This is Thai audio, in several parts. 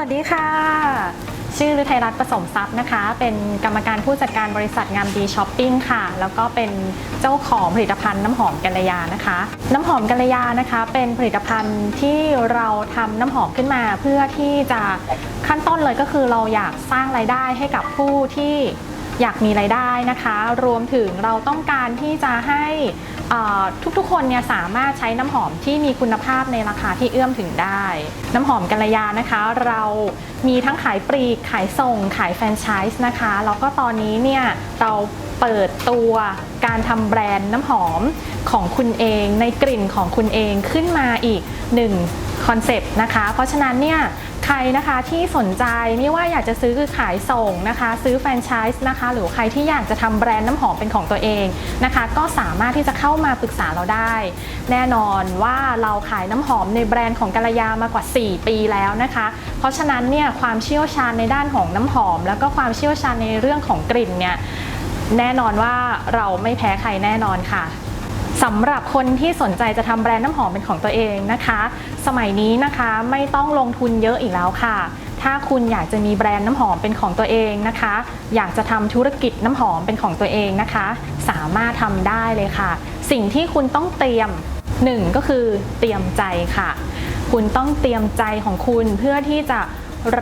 สวัสดีค่ะ ชื่อฤทัยรัตน์ประสมทรัพย์นะคะ เป็นกรรมการผู้จัดการบริษัทงามดีช้อปปิ้งค่ะ แล้วก็เป็นเจ้าของผลิตภัณฑ์น้ำหอมกัลยานะคะ น้ำหอมกัลยานะคะ เป็นผลิตภัณฑ์ที่เราทำน้ำหอมขึ้นมา เพื่อที่จะขั้นต้นเลยก็คือเราอยากสร้างรายได้ให้กับผู้ที่อยากมีรายได้นะคะ รวมถึงเราต้องการที่จะให้ ทุกๆ คนเนี่ยสามารถใช้น้ำหอมที่มีคุณภาพในราคาที่เอื้อมถึงได้ น้ำหอมกัลยานะคะ เรามีทั้งขายปลีกขายส่ง ขายแฟรนไชส์นะคะแล้วก็ตอนนี้เนี่ยเราเปิดตัวการทำแบรนด์น้ำหอมของคุณเองในกลิ่นของคุณเองขึ้นมาอีกหนึ่งคอนเซปต์นะคะ เพราะฉะนั้นเนี่ย ใครนะคะที่สนใจไม่ว่าอยากจะซื้อคือขายส่งนะคะ ซื้อแฟรนไชส์นะคะ หรือใครที่อยากจะทำแบรนด์น้ำหอมเป็นของตัวเองนะคะ ก็สามารถที่จะเข้ามาปรึกษาเราได้ แน่นอนว่าเราขายน้ำหอมในแบรนด์ของกัลยามากว่า 4 ปีแล้วนะคะ เพราะฉะนั้นเนี่ยความเชี่ยวชาญในด้านของน้ำหอม แล้วก็ความเชี่ยวชาญในเรื่องของกลิ่นเนี่ยแน่นอนว่าเราไม่แพ้ใครแน่นอนค่ะ สำหรับคนที่สนใจจะทำแบรนด์น้ำหอมเป็นของตัวเองนะคะ สมัยนี้นะคะไม่ต้องลงทุนเยอะอีกแล้วค่ะ ถ้าคุณอยากจะมีแบรนด์น้ำหอมเป็นของตัวเองนะคะ อยากจะทำธุรกิจน้ำหอมเป็นของตัวเองนะคะ สามารถทำได้เลยค่ะ สิ่งที่คุณต้องเตรียมหนึ่งก็คือเตรียมใจค่ะ คุณต้องเตรียมใจของคุณเพื่อที่จะ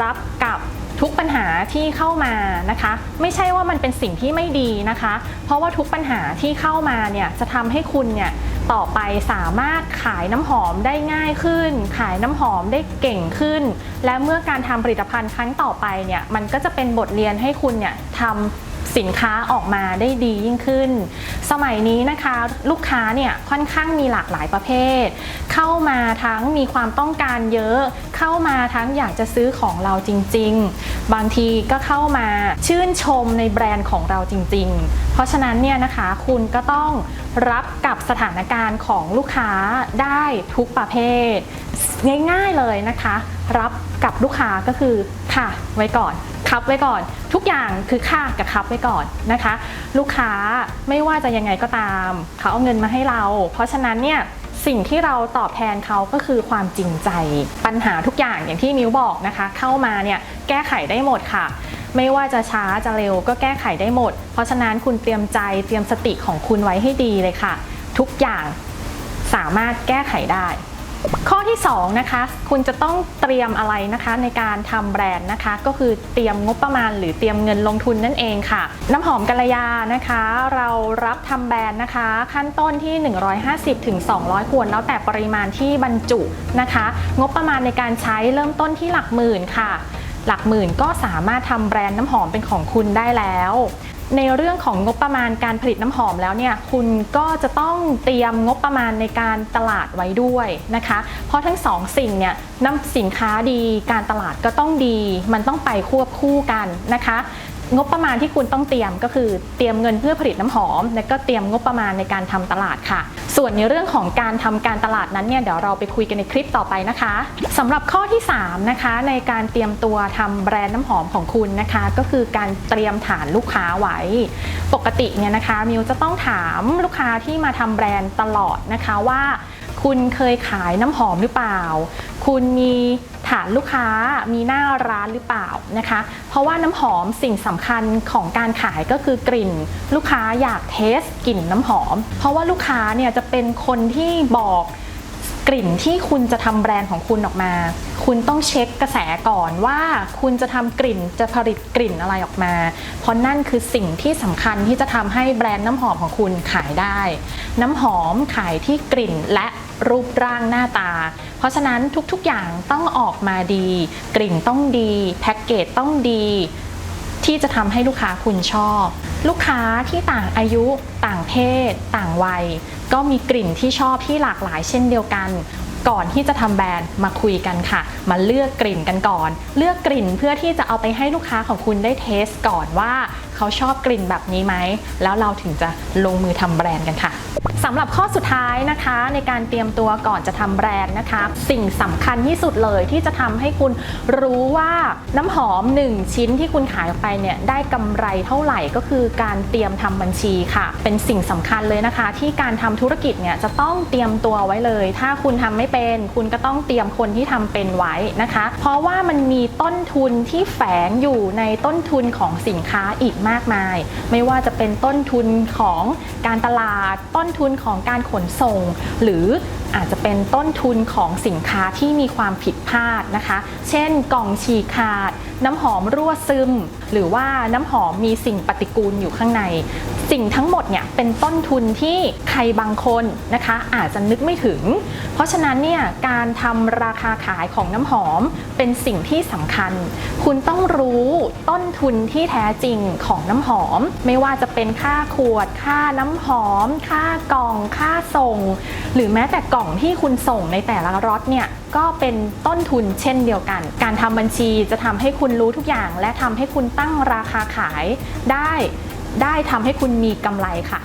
รับกับ ทุกปัญหาที่เข้ามานะคะ ไม่ใช่ว่ามันเป็นสิ่งที่ไม่ดีนะคะ เพราะว่าทุกปัญหาที่เข้ามาเนี่ยจะทำให้คุณเนี่ยต่อไปสามารถขายน้ำหอมได้ง่ายขึ้น ขายน้ำหอมได้เก่งขึ้น และเมื่อการทำผลิตภัณฑ์ครั้งต่อไปเนี่ยมันก็จะเป็นบทเรียนให้คุณเนี่ยทำสินค้าออกมาได้ดียิ่งขึ้น สมัยนี้นะคะ ลูกค้าเนี่ยค่อนข้างมีหลากหลายประเภท เข้ามาทั้งมีความต้องการเยอะ เข้ามาทั้งอยากจะซื้อของเราจริง ๆ บางทีก็เข้ามาชื่นชมในแบรนด์ของเราจริง ๆ เพราะฉะนั้นเนี่ยนะคะคุณก็ต้องรับกับสถานการณ์ของลูกค้าได้ทุกประเภท ง่ายๆเลยนะคะ รับกับลูกค้าก็คือค่ะไว้ก่อนคับไว้ก่อน ทุกอย่างคือค่ากับคับไว้ก่อนนะคะ ลูกค้าไม่ว่าจะยังไงก็ตาม เขาเอาเงินมาให้เรา เพราะฉะนั้นเนี่ย สิ่งที่เราตอบแทนเขาก็คือความจริงใจ ปัญหาทุกอย่างอย่างที่มิวบอกนะคะ เข้ามาเนี่ยแก้ไขได้หมดค่ะ ไม่ว่าจะช้าจะเร็วก็แก้ไขได้หมด เพราะฉะนั้นคุณเตรียมใจเตรียมสติของคุณไว้ให้ดีเลยค่ะ ทุกอย่างสามารถแก้ไขได้ ข้อที่2นะคะคุณจะต้องเตรียมอะไรนะคะในการทำแบรนด์นะคะ ก็คือเตรียมงบประมาณ หรือเตรียมเงินลงทุนนั่นเองค่ะ น้ำหอมกัลยานะคะ เรารับทำแบรนด์นะคะ ขั้นต้นที่ 150ถึง200 ขวดแล้วแต่ปริมาณที่บรรจุนะคะ งบประมาณในการใช้เริ่มต้นที่หลักหมื่นค่ะ หลักหมื่นก็สามารถทำแบรนด์น้ำหอมเป็นของคุณได้แล้ว ในเรื่องของงบประมาณการผลิตน้ำหอมแล้วเนี่ยคุณก็จะต้องเตรียมงบประมาณในการตลาดไว้ด้วยนะคะ เพราะทั้งสองสิ่งเนี่ยน้ำสินค้าดีการตลาดก็ต้องดี มันต้องไปควบคู่กันนะคะ งบประมาณที่คุณต้องเตรียมก็คือเตรียมเงินเพื่อผลิตน้ำหอม และก็เตรียมงบประมาณในการทำตลาดค่ะ ส่วนในเรื่องของการทำการตลาดนั้นเนี่ยเดี๋ยวเราไปคุยกันในคลิปต่อไปนะคะสำหรับข้อที่ 3 นะคะ ในการเตรียมตัวทำแบรนด์น้ำหอมของคุณนะคะ ก็คือการเตรียมฐานลูกค้าไว้ ปกติเนี่ยนะคะมิวจะต้องถามลูกค้าที่มาทำแบรนด์ตลอดนะคะว่า คุณเคยขายน้ำหอมหรือเปล่า คุณมีฐานลูกค้ามีหน้าร้านหรือเปล่านะคะ เพราะว่าน้ำหอมสิ่งสำคัญของการขายก็คือกลิ่น ลูกค้าอยากเทสกลิ่นน้ำหอม เพราะว่าลูกค้าเนี่ยจะเป็นคนที่บอกกลิ่นที่คุณจะทำแบรนด์ของคุณออกมา คุณต้องเช็คกระแสก่อนว่าคุณจะทำกลิ่นจะผลิตกลิ่นอะไรออกมา เพราะนั่นคือสิ่งที่สำคัญที่จะทำให้แบรนด์น้ำหอมของคุณขายได้ น้ำหอมขายที่กลิ่นและรูปร่างหน้าตา เพราะฉะนั้นทุกๆอย่างต้องออกมาดี กลิ่นต้องดีแพ็กเกจต้องดี ที่จะทำให้ลูกค้าคุณชอบ ลูกค้าที่ต่างอายุต่างเพศ ต่างวัย ก็มีกลิ่นที่ชอบที่หลากหลายเช่นเดียวกันก่อนที่จะทำแบรนด์มาคุยกันค่ะ มาเลือกกลิ่นกันก่อน เลือกกลิ่นเพื่อที่จะเอาไปให้ลูกค้าของคุณได้เทสก่อนว่า เขาชอบกลิ่นแบบนี้ไหม แล้วเราถึงจะลงมือทำแบรนด์กันค่ะสำหรับข้อสุดท้ายนะคะในการเตรียมตัวก่อนจะทำแบรนด์นะคะ สิ่งสำคัญที่สุดเลยที่จะทำให้คุณรู้ว่าน้ำหอม 1 ชิ้นที่คุณขายออกไปเนี่ยได้กำไรเท่าไหร่ก็คือการเตรียมทำบัญชีค่ะ เป็นสิ่งสำคัญเลยนะคะ ที่การทำธุรกิจเนี่ยจะต้องเตรียมตัวไว้เลย ถ้าคุณทำไม่เป็น คุณก็ต้องเตรียมคนที่ทำเป็นไว้นะคะ เพราะว่ามันมีต้นทุนที่แฝงอยู่ในต้นทุนของสินค้าอีกมากมาย ไม่ว่าจะเป็นต้นทุนของการตลาด ต้นทุนของการขนส่ง หรืออาจจะเป็นต้นทุนของสินค้าที่มีความผิดพลาดนะคะ เช่นกล่องฉีกขาด น้ำหอมรั่วซึมหรือว่าน้ำหอมมีสิ่งปฏิกูลอยู่ข้างใน สิ่งทั้งหมดเนี่ยเป็นต้นทุนที่ใครบางคนนะคะอาจจะนึกไม่ถึง เพราะฉะนั้นเนี่ยการทำราคาขายของน้ำหอมเป็นสิ่งที่สำคัญ คุณต้องรู้ต้นทุนที่แท้จริงของน้ำหอม ไม่ว่าจะเป็นค่าขวด ค่าน้ำหอม ค่ากล่อง ค่าส่ง หรือแม้แต่กล่องที่คุณส่งในแต่ละรถเนี่ยก็เป็นต้นทุนเช่นเดียวกัน การทำบัญชีจะทำให้คุณรู้ทุกอย่าง และทำให้คุณตั้งราคาขายได้ ได้ทำให้คุณมีกำไรค่ะ